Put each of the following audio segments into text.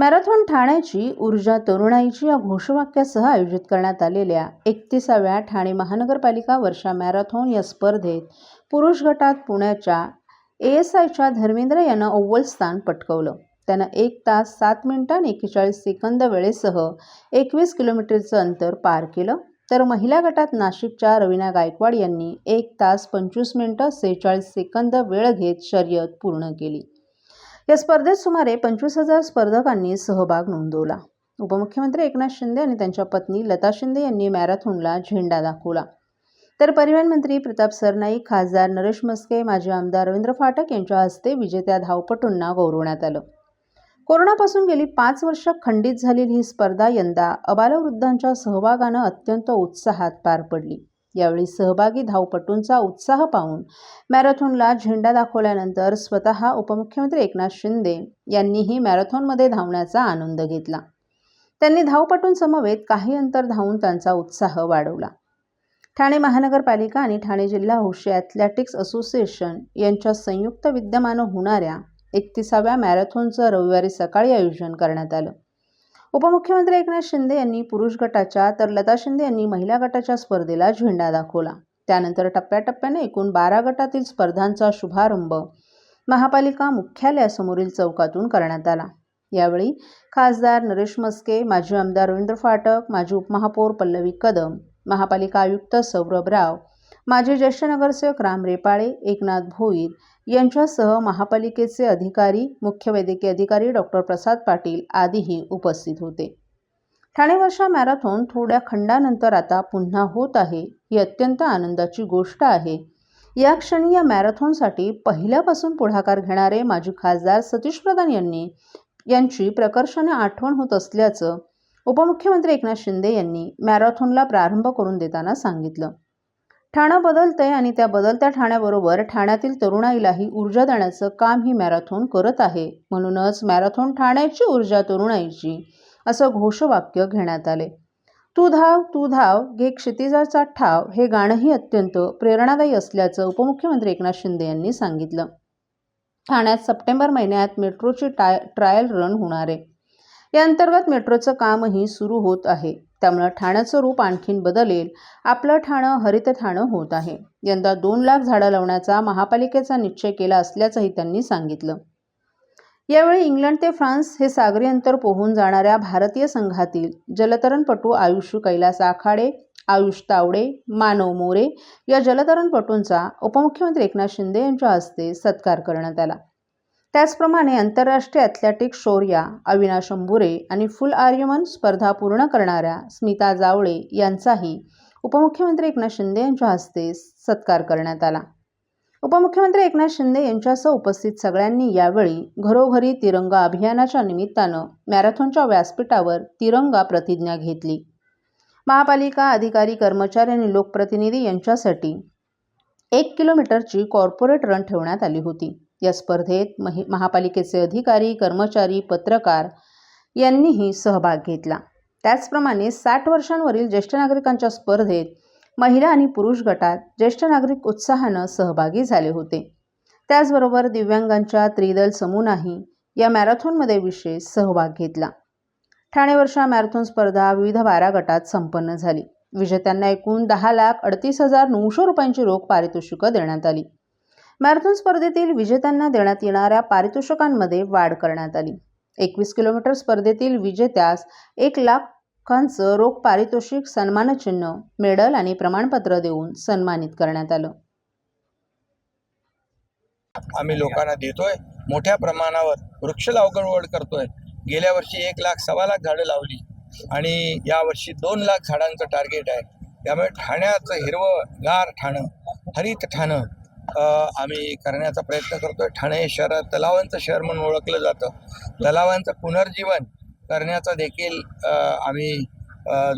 Marathon ठाण्याची ऊर्जा तरुणाईची या घोषवाक्यासह आयोजित करण्यात आलेल्या एकतीसाव्या ठाणे महानगरपालिका वर्षा मॅरेथॉन या स्पर्धेत पुरुष गटात पुण्याच्या ए एस आयच्या धर्मेंद्र यानं अव्वल स्थान पटकवलं. त्यानं एक तास सात मिनिटं आणि एकेचाळीस सेकंद वेळेसह एकवीस किलोमीटरचं अंतर पार केलं. तर महिला गटात नाशिकच्या रवीना गायकवाड यांनी एक तास पंचवीस मिनिटं सेहेचाळीस सेकंद वेळ घेत शर्यत पूर्ण केली. या स्पर्धेत सुमारे पंचवीस हजार स्पर्धकांनी सहभाग नोंदवला. उपमुख्यमंत्री एकनाथ शिंदे आणि त्यांच्या पत्नी लता शिंदे यांनी मॅरेथॉनला झेंडा दाखवला. तर परिवहन मंत्री प्रताप सरनाईक खासदार नरेश मस्के माजी आमदार रवींद्र फाटक यांच्या हस्ते विजेत्या धावपटूंना गौरवण्यात आलं. कोरोनापासून गेली पाच वर्ष खंडित झालेली ही स्पर्धा यंदा अबालवृद्धांच्या सहभागानं अत्यंत उत्साहात पार पडली. यावेळी सहभागी धावपटूंचा उत्साह पाहून मॅरेथॉनला झेंडा दाखवल्यानंतर स्वतः उपमुख्यमंत्री एकनाथ शिंदे यांनीही मॅरेथॉनमध्ये धावण्याचा आनंद घेतला. त्यांनी धावपटूंसमवेत काही अंतर धावून त्यांचा उत्साह वाढवला. ठाणे महानगरपालिका आणि ठाणे जिल्हा हौशी ॲथलेटिक्स असोसिएशन यांच्या संयुक्त विद्यमानं होणाऱ्या एकतीसाव्या मॅरेथॉनचं रविवारी सकाळी आयोजन करण्यात आलं. उपमुख्यमंत्री एकनाथ शिंदे यांनी पुरुष गटाच्या तर लता शिंदे यांनी महिला गटाच्या स्पर्धेला झेंडा दाखवला. त्यानंतर टप्प्याटप्प्याने एकूण बारा गटातील स्पर्धांचा शुभारंभ महापालिका मुख्यालयासमोरील चौकातून करण्यात आला. यावेळी खासदार नरेश मस्के माजी आमदार रवींद्र फाटक माजी उपमहापौर पल्लवी कदम महापालिका आयुक्त सौरभ राव माजी ज्येष्ठ नगरसेवक राम रेपाळे एकनाथ भोईर यांच्यासह महापालिकेचे अधिकारी मुख्य वैद्यकीय अधिकारी डॉक्टर प्रसाद पाटील आदीही उपस्थित होते. ठाणे वर्षा मॅरेथॉन थोड्या खंडानंतर आता पुन्हा होत आहे ही अत्यंत आनंदाची गोष्ट आहे. या क्षणी या मॅरेथॉनसाठी पहिल्यापासून पुढाकार घेणारे माजी खासदार सतीश प्रधान यांनी यांची प्रकर्षाने आठवण होत असल्याचं उपमुख्यमंत्री एकनाथ शिंदे यांनी मॅरेथॉनला प्रारंभ करून देताना सांगितलं. ठाणं बदलतंय आणि त्या बदलत्या ठाण्याबरोबर ठाण्यातील तरुणाईलाही ऊर्जा देण्याचं काम ही मॅरेथॉन करत आहे. म्हणूनच मॅरेथॉन ठाण्याची ऊर्जा तरुणाईची असं घोषवाक्य घेण्यात आले. तू धाव तू धाव घे क्षितिजाचा ठाव हे गाणंही अत्यंत प्रेरणादायी असल्याचं उपमुख्यमंत्री एकनाथ शिंदे यांनी सांगितलं. ठाण्यात सप्टेंबर महिन्यात मेट्रोची टाय ट्रायल रन होणार आहे. या अंतर्गत मेट्रोचं कामही सुरू होत आहे. त्यामुळं ठाण्याचं रूप आणखीन बदलेल. आपलं ठाणं हरित ठाणं होत आहे. यंदा दोन लाख झाडं लावण्याचा महापालिकेचा निश्चय केला असल्याचंही त्यांनी सांगितलं. यावेळी इंग्लंड ते फ्रान्स हे सागरी अंतर पोहून जाणाऱ्या भारतीय संघातील जलतरणपटू आयुष कैलास आखाडे आयुष तावडे मानव मोरे या जलतरणपटूंचा उपमुख्यमंत्री एकनाथ शिंदे यांच्या हस्ते सत्कार करण्यात आला. त्याचप्रमाणे आंतरराष्ट्रीय ॲथलेटिक शौर्या अविनाश अंबुरे आणि फुल आर्यमन स्पर्धा पूर्ण करणाऱ्या स्मिता जावळे यांचाही उपमुख्यमंत्री एकनाथ शिंदे यांच्या हस्ते सत्कार करण्यात आला. उपमुख्यमंत्री एकनाथ शिंदे यांच्यासह उपस्थित सगळ्यांनी यावेळी घरोघरी तिरंगा अभियानाच्या निमित्तानं मॅरेथॉनच्या व्यासपीठावर तिरंगा प्रतिज्ञा घेतली. महापालिका अधिकारी कर्मचारी आणि लोकप्रतिनिधी यांच्यासाठी एक किलोमीटरची कॉर्पोरेट रन ठेवण्यात आली होती. या स्पर्धेत महि महापालिकेचे अधिकारी कर्मचारी पत्रकार यांनीही सहभाग घेतला. त्याचप्रमाणे साठ वर्षांवरील ज्येष्ठ नागरिकांच्या स्पर्धेत महिला आणि पुरुष गटात ज्येष्ठ नागरिक उत्साहानं सहभागी झाले होते. त्याचबरोबर दिव्यांगांच्या त्रिदल समूहाही या मॅरेथॉनमध्ये विशेष सहभाग घेतला. ठाणे वर्षा मॅरेथॉन स्पर्धा विविध बारा गटात संपन्न झाली. विजेत्यांना एकूण दहा लाख अडतीस हजार नऊशे रुपयांची रोख पारितोषिकं देण्यात आली. मॅरेथॉन स्पर्धेतील विजेत्यांना देण्यात येणाऱ्या पारितोषिकांमध्ये वाढ करण्यात आली. एकवीस किलोमीटर स्पर्धेतील विजेत्यास एक लाखांचं रोख पारितोषिक सन्मानचिन्ह मेडल आणि प्रमाणपत्र देऊन सन्मानित करण्यात आलं. आम्ही लोकांना देतोय मोठ्या प्रमाणावर वृक्ष लागवड करतोय. गेल्या वर्षी एक लाख सव्वा लाख झाडं लावली आणि यावर्षी दोन लाख झाडांचं टार्गेट आहे. त्यामुळे ठाण्याचं हिरवं गार ठाणं हरित ठाणं आम्ही करण्याचा प्रयत्न करतोय. ठाणे शहरात शहर तलावांचं शहर म्हणून ओळखलं जातं. तलावांचं पुनर्जीवन करण्याचा देखील आम्ही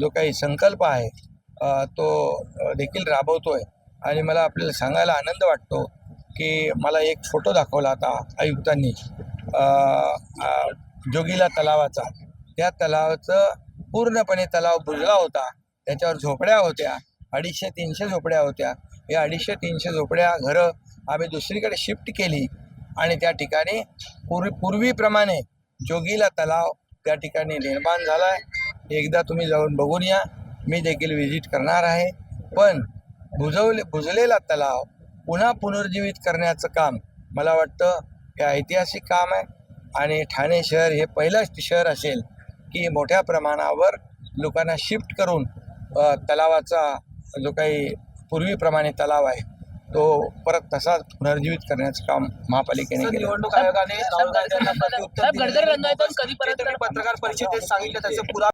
जो काही संकल्प आहे तो देखील देखील राबवतोय. आणि मला आपल्याला सांगायला आनंद वाटतो की मला एक फोटो दाखवला होता आयुक्तांनी. जोगीला तलावाचा. त्या तलावाचं पूर्णपणे तलाव बुजला होता. त्याच्यावर झोपड्या होत्या. अडीचशे तीनशे झोपड्या होत्या. या अडीचशे तीनशे झोपड्या घरं आम्ही दुसरीकडे शिफ्ट केली आणि त्या ठिकाणी पूर्वी पूर्वीप्रमाणे जोगीला तलाव त्या ठिकाणी निर्माण झाला आहे एकदा तुम्ही जाऊन बघून या. मी देखील व्हिजिट करणार आहे. पण भुजवले भुजलेला तलाव पुन्हा पुनर्जीवित करण्याचं काम मला वाटतं हे ऐतिहासिक काम आहे. आणि ठाणे शहर हे पहिलंच शहर असेल की मोठ्या प्रमाणावर लोकांना शिफ्ट करून तलावाचा जो काही पूर्वीप्रमाणे तलाव आहे. तो परत तसाच पुनर्जीवित करण्याचं काम महापालिकेने केलं. निवडणूक आयोगाने राहुल गांधी यांना प्रत्युत्तर कधीपर्यंत पत्रकार परिषदेत सांगितलं त्याचं पुरा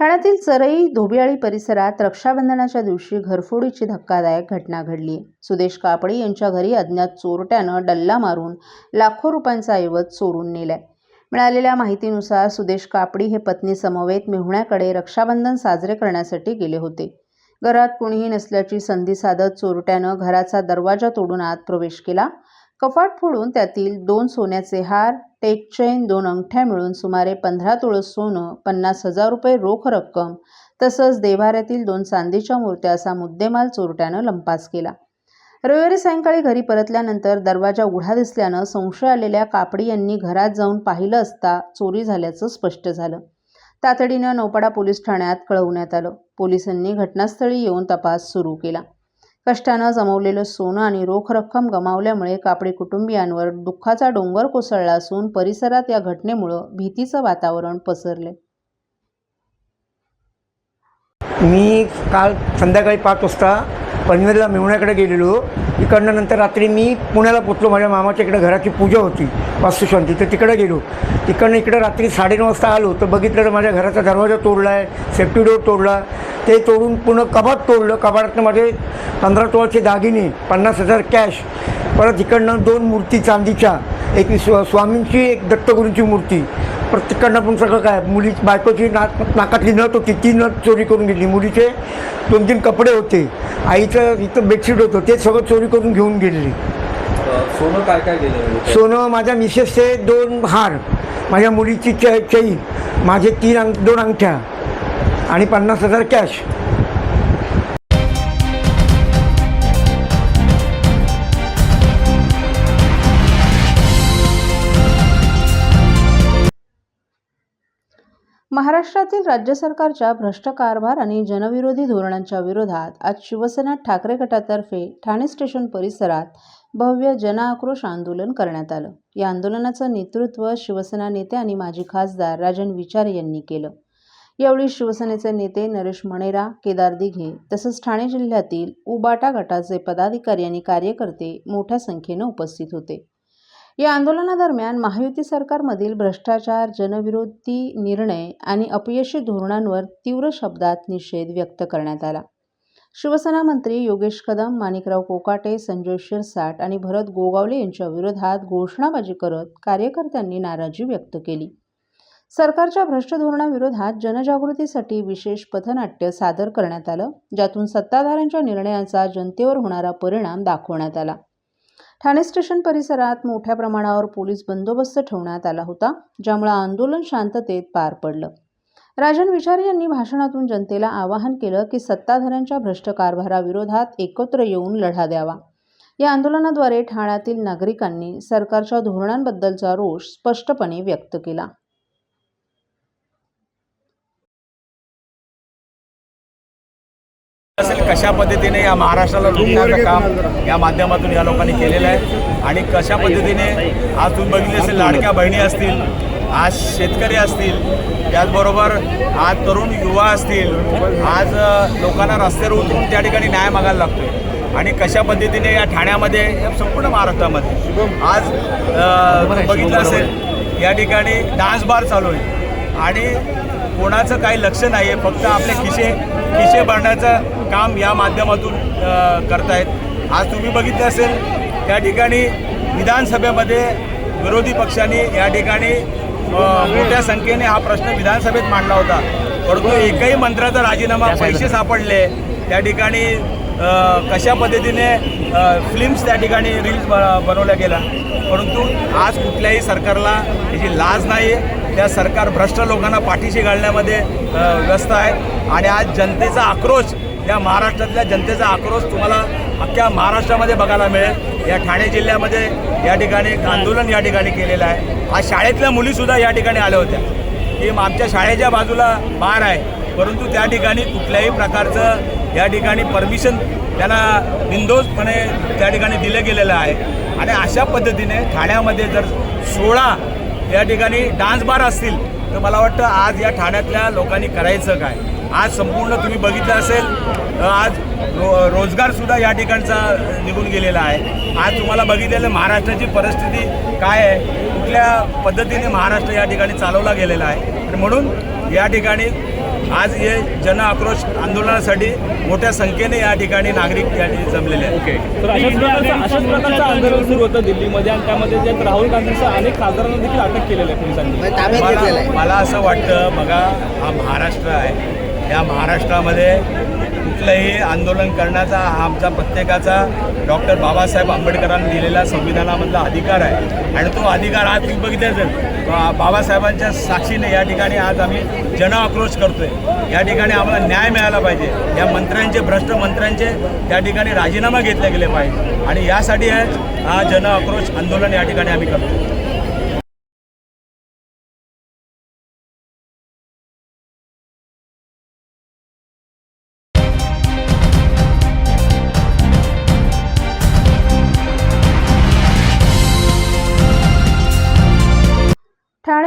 ठाण्यातील चरई धोबियाळी परिसरात रक्षाबंधनाच्या दिवशी घरफोडीची धक्कादायक घटना घडली. सुदेश कापडी यांच्या घरी अज्ञात चोरट्यानं डल्ला मारून लाखो रुपयांचा ऐवज चोरून नेलाय. मिळालेल्या माहितीनुसार सुदेश कापडी हे पत्नी समवेत मेहुण्याकडे रक्षाबंधन साजरे करण्यासाठी गेले होते. घरात कुणीही नसल्याची संधी साधत चोरट्यानं घराचा दरवाजा तोडून आत प्रवेश केला. कपाट फोडून त्यातील दोन सोन्याचे हार टेक चेन दोन अंगठ्या मिळून सुमारे पंधरा तुळस सोनं पन्नास हजार रुपये रोख रक्कम तसंच देवाऱ्यातील दोन चांदीच्या मूर्त्या असा मुद्देमाल चोरट्यानं लंपास केला. रविवारी सायंकाळी घरी परतल्यानंतर दरवाजा उघडा दिसल्यानं संशय आलेल्या कापडी यांनी घरात जाऊन पाहिलं असता चोरी झाल्याचं स्पष्ट झालं. तातडीनं नौपाडा पोलीस ठाण्यात कळवण्यात आलं. पोलिसांनी घटनास्थळी येऊन तपास सुरू केला. कष्टानं जमवलेलं सोनं आणि रोख रक्कम गमावल्यामुळे कापडी कुटुंबियांवर दुःखाचा डोंगर कोसळला असून परिसरात या घटनेमुळं भीतीचं वातावरण पसरले. मी काल संध्याकाळी पाच वाजता पनवेलला मेवण्याकडे गेलेलो. इकडनं नंतर रात्री मी पुण्याला पोचलो. माझ्या मामाच्या इकडे घराची पूजा होती वास्तुशांती. तर तिकडे गेलो. तिकडनं इकडे रात्री साडेनऊ वाजता आलो. तर बघितलं तर माझ्या घराचा दरवाजा तोडला आहे सेफ्टी डोर तोडला. ते तोडून पुन्हा कबाट तोडलं. कबाडातनं माझे पंधरा तोळाचे दागिने पन्नास हजार कॅश. परत इकडनं दोन मूर्ती चांदीच्या. एक स्व स्वामींची एक दत्तगुरूंची मूर्ती. प्रत्येकांना पण सगळं काय मुली बायकोची नाक नाकातली नथ होती ती नथ चोरी करून घेतली. मुलीचे दोन तीन कपडे होते. आईचं इथं बेडशीट होतं ते सगळं चोरी करून घेऊन गेलेली. सोनं काय काय गेलं? सोनं माझ्या मिसेसचे दोन हार माझ्या मुलीची च चैन माझे तीन अंग दोन अंगठ्या आणि पन्नास हजार कॅश. महाराष्ट्रातील राज्य सरकारच्या भ्रष्ट कारभार आणि जनविरोधी धोरणांच्या विरोधात आज शिवसेना ठाकरे गटातर्फे ठाणे स्टेशन परिसरात भव्य जनआक्रोश आंदोलन करण्यात आलं. या आंदोलनाचं नेतृत्व शिवसेना नेते आणि माजी खासदार राजन विचारे यांनी केलं. यावेळी शिवसेनेचे नेते नरेश मणेरा केदार दिघे तसंच ठाणे जिल्ह्यातील उबाटा गटाचे पदाधिकारी आणि कार्यकर्ते मोठ्या संख्येनं उपस्थित होते. या आंदोलनादरम्यान महायुती सरकारमधील भ्रष्टाचार जनविरोधी निर्णय आणि अपयशी धोरणांवर तीव्र शब्दात निषेध व्यक्त करण्यात आला. शिवसेना मंत्री योगेश कदम माणिकराव कोकाटे संजय शिरसाट आणि भरत गोगावले यांच्या विरोधात घोषणाबाजी करत कार्यकर्त्यांनी नाराजी व्यक्त केली. सरकारच्या भ्रष्ट धोरणाविरोधात जनजागृतीसाठी विशेष पथनाट्य सादर करण्यात आलं ज्यातून सत्ताधाऱ्यांच्या निर्णयांचा जनतेवर होणारा परिणाम दाखवण्यात आला. ठाणे स्टेशन परिसरात मोठ्या प्रमाणावर पोलीस बंदोबस्त ठेवण्यात आला होता ज्यामुळे आंदोलन शांततेत पार पडलं. राजन विचारे यांनी भाषणातून जनतेला आवाहन केलं की सत्ताधाऱ्यांच्या भ्रष्ट कारभाराविरोधात एकत्र येऊन लढा द्यावा. या आंदोलनाद्वारे ठाण्यातील नागरिकांनी सरकारच्या धोरणांबद्दलचा रोष स्पष्टपणे व्यक्त केला. असेल कशा पद्धतीने या महाराष्ट्राला लुटण्याचं काम या माध्यमातून या लोकांनी केलेलं आहे आणि कशा पद्धतीने आज तुम्ही बघितले असेल लाडक्या बहिणी असतील आज शेतकरी असतील त्याचबरोबर आज तरुण युवा असतील आज लोकांना रस्त्यावर उतरून त्या ठिकाणी न्याय मागायला लागतोय. आणि कशा पद्धतीने या ठाण्यामध्ये या संपूर्ण महाराष्ट्रामध्ये आज बघितलं असेल या ठिकाणी डान्स बार चालू आहे. आणि कोणाचं काही लक्ष नाही आहे फक्त आपले खिशे खिशे भरण्याचं काम या माध्यमातून करतायत. आज तुम्ही बघितलं असेल त्या ठिकाणी विधानसभेमध्ये विरोधी पक्षांनी या ठिकाणी मोठ्या संख्येने हा प्रश्न विधानसभेत मांडला होता. परंतु एकही मंत्र्याचा राजीनामा पैसे सापडले. त्या ठिकाणी कशा पद्धतीने फिल्म्स त्या ठिकाणी रील्स बनवल्या गेल्या. परंतु आज कुठल्याही सरकारला त्याची लाज नाही त्या सरकार भ्रष्ट लोकांना पाठीशी घालण्यामध्ये व्यस्त आहे. आणि आज जनतेचा आक्रोश या महाराष्ट्रातल्या जनतेचा आक्रोश तुम्हाला अख्ख्या महाराष्ट्रामध्ये बघायला मिळेल. या ठाणे जिल्ह्यामध्ये या ठिकाणी आंदोलन या ठिकाणी केलेलं आहे. आज शाळेतल्या मुलीसुद्धा या ठिकाणी आल्या होत्या. की आमच्या शाळेच्या बाजूला बार आहे. परंतु त्या ठिकाणी कुठल्याही प्रकारचं या ठिकाणी परमिशन त्यांना बिंदोजपणे त्या ठिकाणी दिलं गेलेलं आहे. आणि अशा पद्धतीने ठाण्यामध्ये जर सोळा या ठिकाणी डान्स बार असतील तर मला वाटतं आज या ठाण्यातल्या लोकांनी करायचं काय? आज संपूर्ण तुम्ही बघितलं असेल आज रो रोजगारसुद्धा या ठिकाणचा निघून गेलेला आहे. आज तुम्हाला बघितलेलं महाराष्ट्राची परिस्थिती काय आहे? कुठल्या पद्धतीने महाराष्ट्र या ठिकाणी चालवला गेलेला आहे? आणि म्हणून या ठिकाणी आज हे जन आक्रोश आंदोलनासाठी मोठ्या संख्येने या ठिकाणी नागरिक या ठिकाणी जमलेले आहेत. तर अशाच प्रकारचं अशाच प्रकारचं आंदोलन सुरू होतं दिल्लीमध्ये आणि त्यामध्ये जे राहुल गांधींसह अनेक खासदारांना देखील अटक केलेलं आहे पोलिसांनी. मला मला असं वाटतं बघा हा महाराष्ट्र आहे. या महाराष्ट्रामध्ये कुठलंही आंदोलन करण्याचा हा आमचा प्रत्येकाचा डॉक्टर बाबासाहेब आंबेडकरांनी दिलेला संविधानामधला अधिकार आहे. आणि तो अधिकार आज तुम्ही बघितले बा- बाबासाहेबांच्या साक्षीने या ठिकाणी आज आम्ही जन आक्रोश करतोय. या ठिकाणी आम्हाला न्याय मिळाला पाहिजे. या मंत्र्यांचे भ्रष्ट मंत्र्यांचे त्या ठिकाणी राजीनामा घेतले गेले पाहिजे. आणि यासाठी आज हा जन आक्रोश आंदोलन या ठिकाणी आम्ही करतो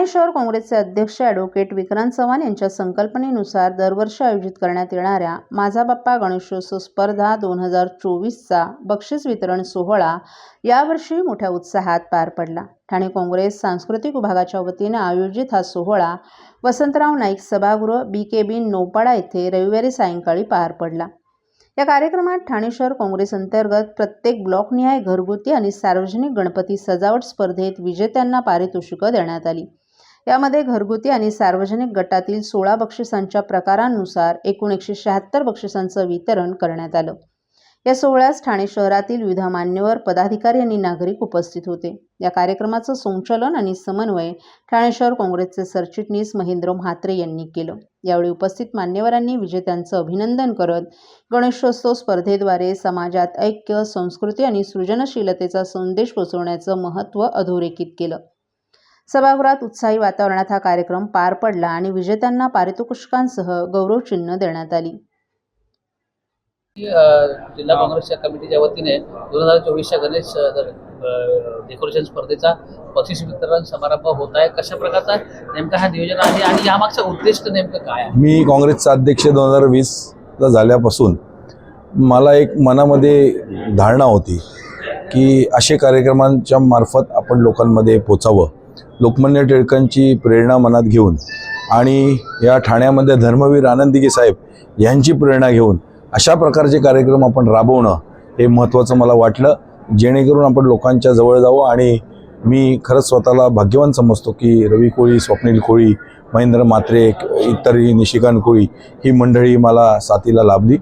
ठाणे शहर काँग्रेसचे अध्यक्ष ॲडव्होकेट विक्रांत चव्हाण यांच्या संकल्पनेनुसार दरवर्षी आयोजित करण्यात येणाऱ्या माझा बाप्पा गणेशोत्सव स्पर्धा दोन हजार चोवीसचा बक्षीस वितरण सोहळा यावर्षी मोठ्या उत्साहात पार पडला. ठाणे काँग्रेस सांस्कृतिक विभागाच्या वतीने आयोजित हा सोहळा वसंतराव नाईक सभागृह बी के बी नौपाडा येथे रविवारी सायंकाळी पार पडला. या कार्यक्रमात ठाणे शहर काँग्रेस अंतर्गत प्रत्येक ब्लॉकनिहाय घरगुती आणि सार्वजनिक गणपती सजावट स्पर्धेत विजेत्यांना पारितोषिकं देण्यात आली. यामध्ये घरगुती आणि सार्वजनिक गटातील सोळा बक्षिसांच्या प्रकारांनुसार एकूण एकशे शहात्तर बक्षिसांचं वितरण करण्यात आलं. या सोहळ्यास ठाणे शहरातील विविध मान्यवर पदाधिकारी आणि नागरिक उपस्थित होते. या कार्यक्रमाचं संचालन आणि समन्वय ठाणे शहर काँग्रेसचे सरचिटणीस महेंद्र म्हात्रे यांनी केलं. यावेळी उपस्थित मान्यवरांनी विजेत्यांचं अभिनंदन करत गणेशोत्सव स्पर्धेद्वारे समाजात ऐक्य संस्कृती आणि सृजनशीलतेचा संदेश पोचवण्याचं महत्त्व अधोरेखित केलं. सभागृहात उत्साही वातावरणात हा कार्यक्रम पार पडला आणि विजेत्यांना पारितोषिकांसह गौरवचिन्ह देण्यात आली. जिल्हा काँग्रेसच्या कमिटीच्या वतीने दोन हजार चोवीसच्या गणेश डेकोरेशन स्पर्धेचा बक्षीस वितरण समारंभ होत आहे. कशा प्रकारचा नेमका हा नियोजन आहे आणि यामागचा उद्दिष्ट नेमकं काय आहे? मी काँग्रेसचा अध्यक्ष दोन हजार वीसला झाल्यापासून मला एक मनामध्ये धारणा होती की असे कार्यक्रमांच्या मार्फत आपण लोकांमध्ये पोचावं. लोकमान्य टिळकांची प्रेरणा मनात घेऊन आणि या ठाण्यामध्ये धर्मवीर आनंदीगे साहेब यांची प्रेरणा घेऊन अशा प्रकारचे कार्यक्रम आपण राबवणं हे महत्त्वाचं मला वाटलं. जेणेकरून आपण लोकांच्या जवळ जावं आणि मी खरंच स्वतःला भाग्यवान समजतो की रवी कोळी स्वप्नील कोळी महेंद्र मात्रे इतरही निशिकांत कोळी ही मंडळी मला साथीला लाभली.